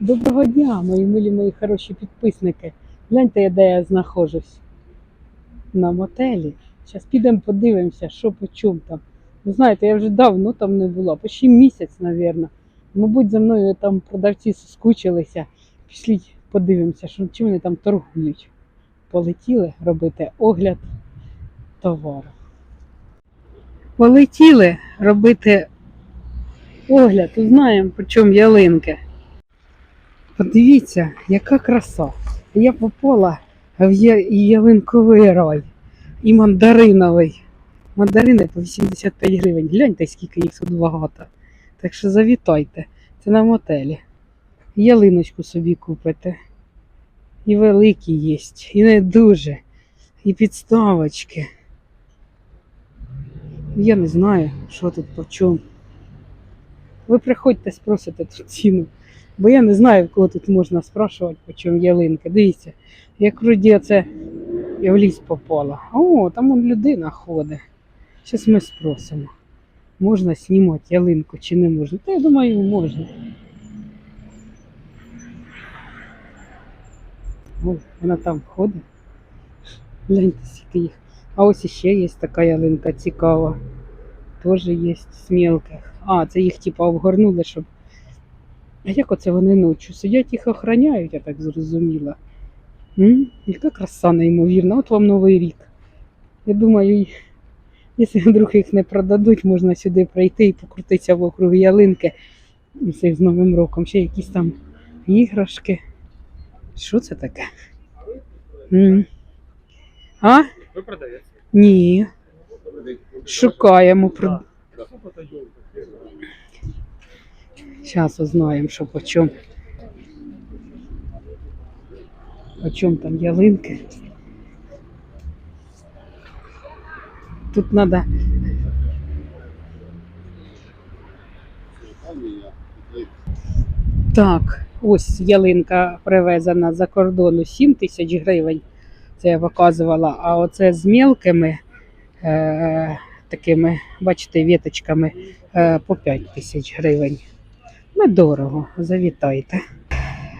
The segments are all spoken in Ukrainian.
Доброго дня, мої милі, мої хороші підписники. Гляньте, де я знаходжусь. На мотелі. Зараз підемо подивимося, що по чому там. Ви знаєте, я вже давно там не була, почти місяць, мабуть. Мабуть, за мною там продавці скучилися. Пішліть подивимося, що, чим вони там торгують. Полетіли робити огляд товару. Полетіли робити огляд, узнаємо, по чому ялинки. Подивіться, яка краса. Я попала в ялинковий рай, і мандариновий. Мандарини по 85 гривень. Гляньте, скільки їх тут багато. Так що завітайте. Це на мотелі. Ялиночку собі купите. І великі є, і не дуже. І підставочки. Я не знаю, що тут по чому. Ви приходьте, спросите тут ціну. Бо я не знаю, кого тут можна спрашувати, по чому ялинка. Дивіться, як вроді оце я в ліс попала. О, там он людина ходить. Зараз ми спросимо. Можна знімати ялинку чи не можна? Та я думаю, можна. О, вона там ходить. Гляньте, скільки їх. А ось іще є така ялинка цікава. Теж є з мелких. А, це їх типа обгорнули, щоб а як оце вони ночі? Сидять їх охороняють, я так зрозуміла. М? Яка краса неймовірна, от вам Новий рік. Я думаю, якщо вдруг їх не продадуть, можна сюди прийти і покрутитися вокруг ялинки. Це з Новим роком. Ще якісь там іграшки. Що це таке? М? А? Ви продаєте? Ні. Шукаємо. Про... Зараз узнаємо, що по чому. По чому там ялинки. Тут треба. Так, ось ялинка привезена за кордону 7 тисяч гривень. Це я показувала. А оце з мілкими е, такими, бачите, віточками е, по 5 тисяч гривень. Недорого, завітайте.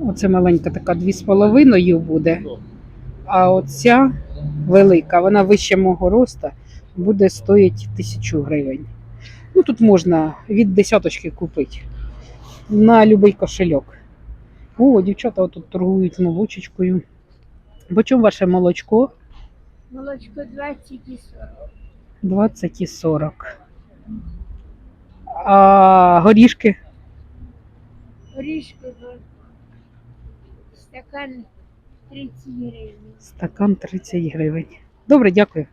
Оце маленька така 2,5 буде. А оця велика, вона вище мого роста, буде стоїть тисячу гривень. Ну тут можна від десяточки купити на будь-який кошельок. О, дівчата тут торгують молочечкою. По чому ваше молочко? Молочко 20 і 40. 20 і 40. А горішки? Горішки стакан 30 гривень. Стакан 30 гривень. Добре, дякую.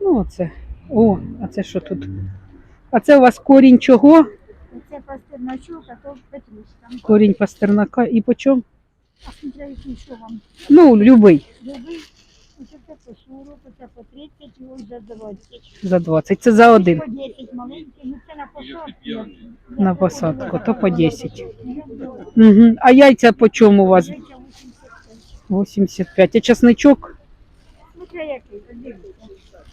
Ну, оце. О, а це що тут? А це у вас корінь чого? Оце пастерначок, а то петрушка. Корінь пастернака. І по чому? А смотря який що вам Ну, любий. любий. Оце по 40, це по 30 і ось за 20. За 20. Це за один. По 10 маленький, ну це на посадку. На посадку, то по 10. Угу. А яйця по чому у вас? 85. 85. А часничок? Смотря який, подивіться.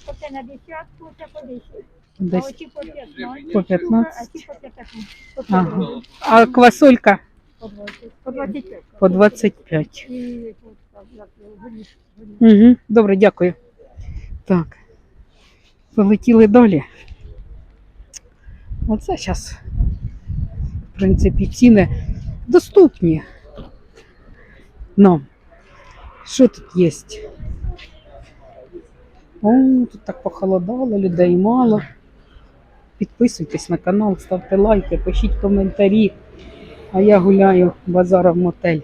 Оце на десятку, це по 10. А оці по 15. По 15. А ці по 15. По Ага. А квасолька? По 20. По 25. По 25. І як горішки. Угу. Добре, дякую. Так. Полетіли далі. Оце зараз, в принципі, ціни доступні нам. Що тут є? О, тут так похолодало, людей мало. Підписуйтесь на канал, ставте лайки, пишіть коментарі. А я гуляю базаром мотель.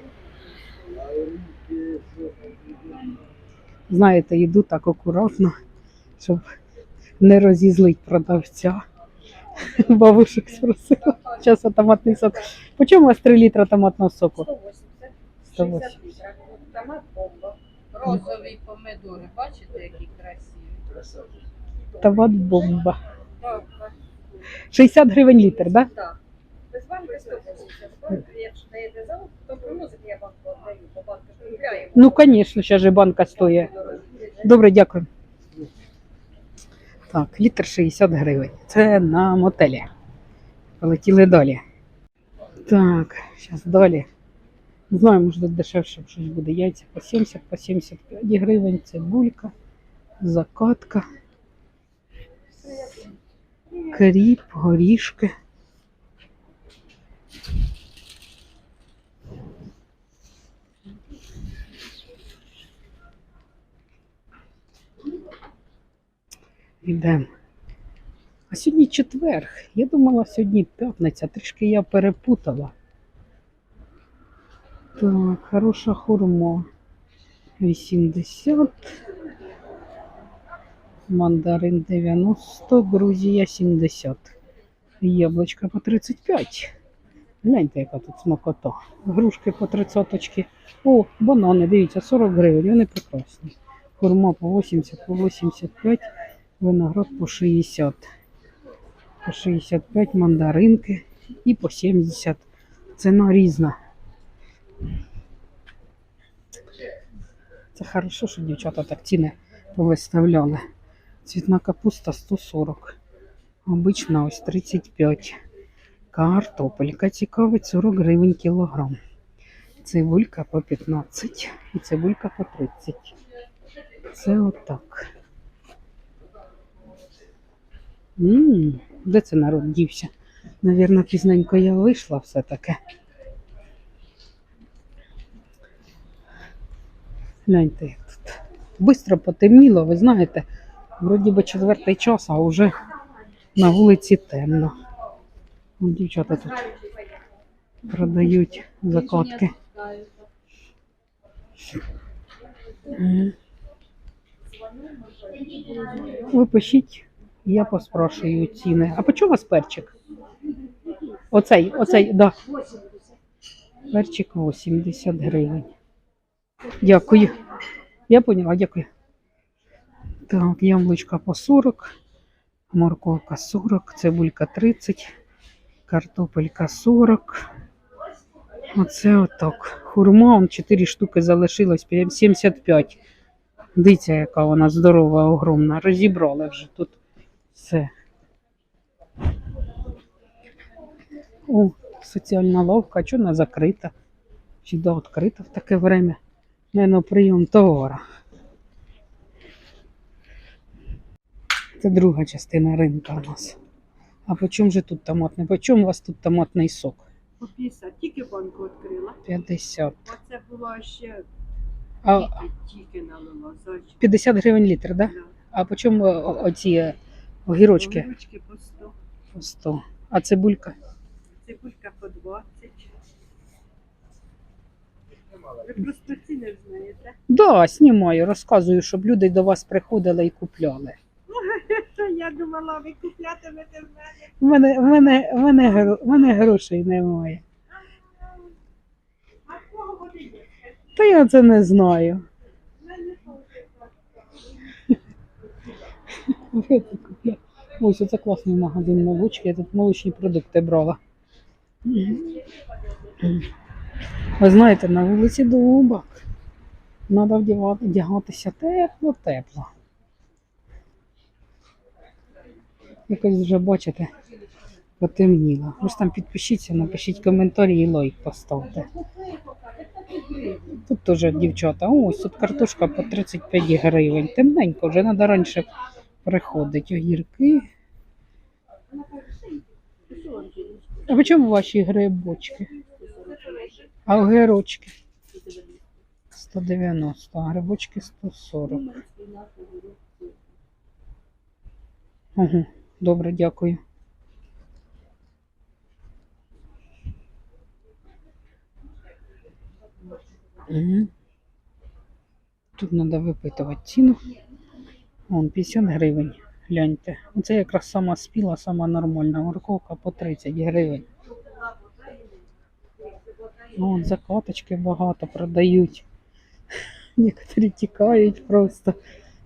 Знаєте, йду так акуратно, щоб не розізлить продавця. Бабушек спросила. Зараз томатний сок. По чому у вас 3 літра томатного соку? 180. 180. 60 літрів. Томат бомба. Розові помидори, бачите, які красиві. Томат бомба. Так, 60 гривень літр, так? Да? так. Без 180. Якщо даєте залог, то приносите, я банку віддаю, бо банка ж купляє. Ну, звісно, ще ж і банка стоїть. Добре, дякую. Так, літр 60 гривень. Це на мотелі. Полетіли далі. Так, зараз далі. Не знаю, може дешевше щось буде. Яйця по 70, по 75 гривень, цибулька, закатка, кріп, горішки. Ідемо. А сьогодні четверг. Я думала, сьогодні п'ятниця. Трішки я перепутала. Так, хороша хурма. 80. Мандарин 90, Грузія 70. Яблучка по 35. Гляньте, яка тут смакота. Грушки по 30 очки. О, банани, дивіться, 40 гривень, вони прекрасні. Хурма по 80, по 85, виноград по 60. По 65 мандаринки і по 70. Ціна різна. Це хорошо, що дівчата так ціни повиставляли. Цвітна капуста 140. Обична ось 35. Картопелька цікавить 40 гривень кілограм. Цибулька по 15 і цибулька по 30. Це отак. Ммм, де це народ дівся? Навірно, пізненько я вийшла все-таки. Гляньте, як тут. Бистро потемніло, ви знаєте, вроді би четвертий час, а вже на вулиці темно. Дівчата тут продають закатки. Ви пишіть, я поспрашую ціни. А по чому у вас перчик? Оцей, оцей, да. Перчик 80 гривень. Дякую. Я поняла, дякую. Так, яблучка по 40, морковка 40, цибулька 30, картопелька 40. Оце отак. Хурма, он 4 штуки залишилось, 75. Дивіться, яка вона здорова, огромна. Розібрали вже тут все. О, соціальна лавка, чого вона закрита? Чи да, відкрита в таке время? Наверно, прийом товара. Це друга частина ринка у нас. А по чому же тут томатний? По чому у вас тут томатний сок? По 50, тільки банку відкрила. 50. Оце було ще А тільки, налила. 50 гривень літр, да? Да. А по чому оці е, огірочки? Огірочки по 100, По 100. А цибулька? цибулька по 20. Ви просто ціни знаєте. Да, знімаю, розказую, щоб люди до вас приходили і купляли. Я думала, ви куплятимете в мене. У мене, в мене, в мене, гро- в мене грошей немає. А в кого вони є? Та я це не знаю. В мене Ось оце класний магазин молочки. Я тут молочні продукти брала. Ви знаєте, на вулиці Довбак. Треба вдягати, вдягатися тепло-тепло. Якось вже бачите, потемніло. Ж там підпишіться, напишіть коментарі і лайк поставте. Тут теж дівчата. Ось тут картошка по 35 гривень. Темненько, вже треба раніше приходить. Огірки. А по чому ваші грибочки? А огірочки? 190, а грибочки 140. Угу. Добре, дякую. Угу. Тут треба випитувати ціну. Вон 50 гривень. Гляньте. Оце якраз сама спіла, сама нормальна. Морковка по 30 гривень. Ну, закаточки багато продають. Некоторі тікають просто.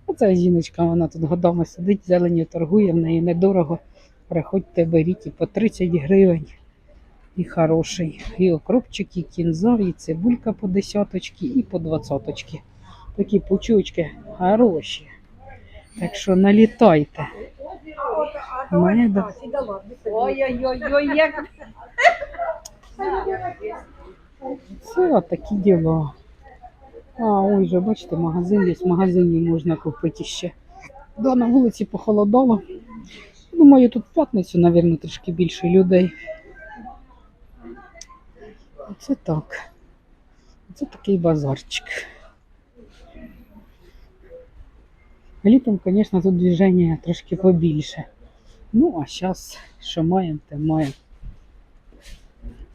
Оця жіночка, вона тут годами сидить, зеленю торгує, в неї недорого. Приходьте, беріть і по 30 гривень. І хороший. І окропчик, і кінза, і цибулька по десяточки, і по двадцяточки. Такі пучочки хороші. Так що налітайте. Ой-ой-ой, як Це такі діла. А, ой, вже бачите, магазин є. В магазині можна купити ще. Да, на вулиці похолодало. Думаю, тут в п'ятницю, мабуть, трішки більше людей. Оце так. Оце такий базарчик. Літом, звісно, тут движення трошки побільше. Ну, а зараз що маємо, те маємо.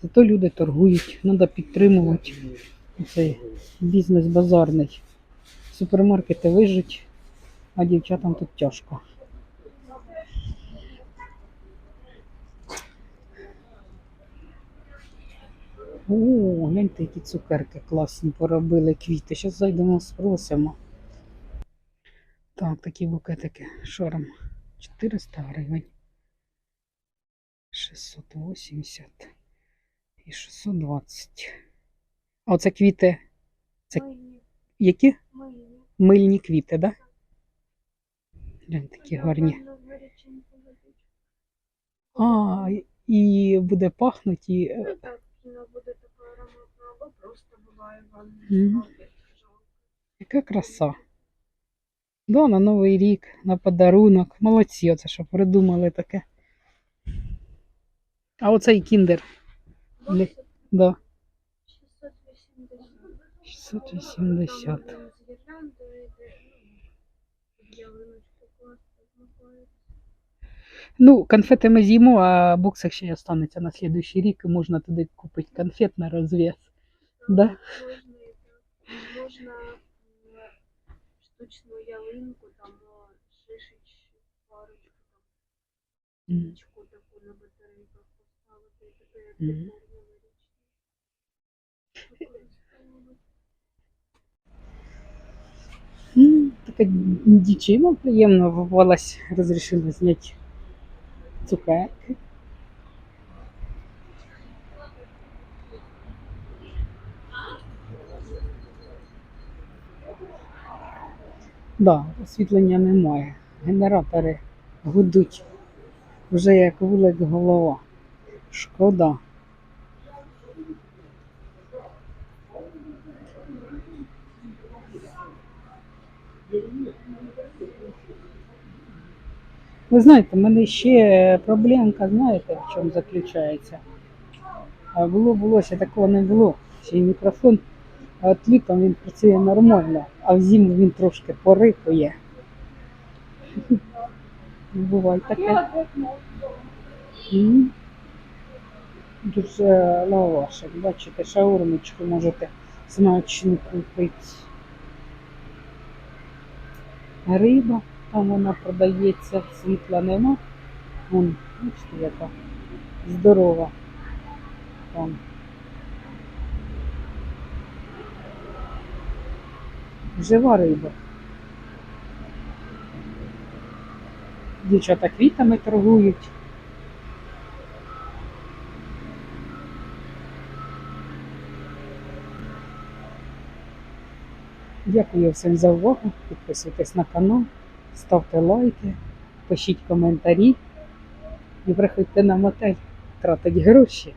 Зато люди торгують, треба підтримувати цей бізнес базарний. Супермаркети вижуть, а дівчатам тут тяжко. О, гляньте, які цукерки класні поробили квіти. Зараз зайдемо, спросимо. Так, такі букетики. Шором 400 гривень. 680 і 620. А оце квіти. Це які? Мильні квіти, так? Да? Глянь, такі гарні. А, і буде пахнути. І... е, Так, вона буде така ароматна, або просто буває вам. Яка краса. Да, на Новий рік, на подарунок. Молодці, оце що придумали таке. А оцей кіндер. Для... Да. 680. 680. Там з гірляндою йде, ну, конфети ми з'їмо, а боксик ще й останеться на слідуючий рік, і можна туди купити конфет на розв'яз. Да? Можна, і так. можна м, штучну ялинку, там шишечку, парочку, там М. таку на батарейках поставити, і таке як Мгм. декор новорічний. М, Така дівчина приємно вивалась, розрішила зняти цукерки. Да, освітлення немає. Генератори гудуть. Вже як вулик голова. Шкода. Ви знаєте, в мене ще проблемка, знаєте, в чому заключається? А було, було, ще такого не було. Ще й мікрофон, а от літом він працює нормально, а в зиму він трошки порихує. Буває таке. Дуже лавашик. Бачите, шаурмочку можете смачно купити. Риба, там вона продається, світла нема. Вон, бачите, яка здорова. Там. Жива риба. Дівчата квітами торгують. Дякую всім за увагу. Підписуйтесь на канал, ставте лайки, пишіть коментарі і приходьте на мотель, тратить гроші.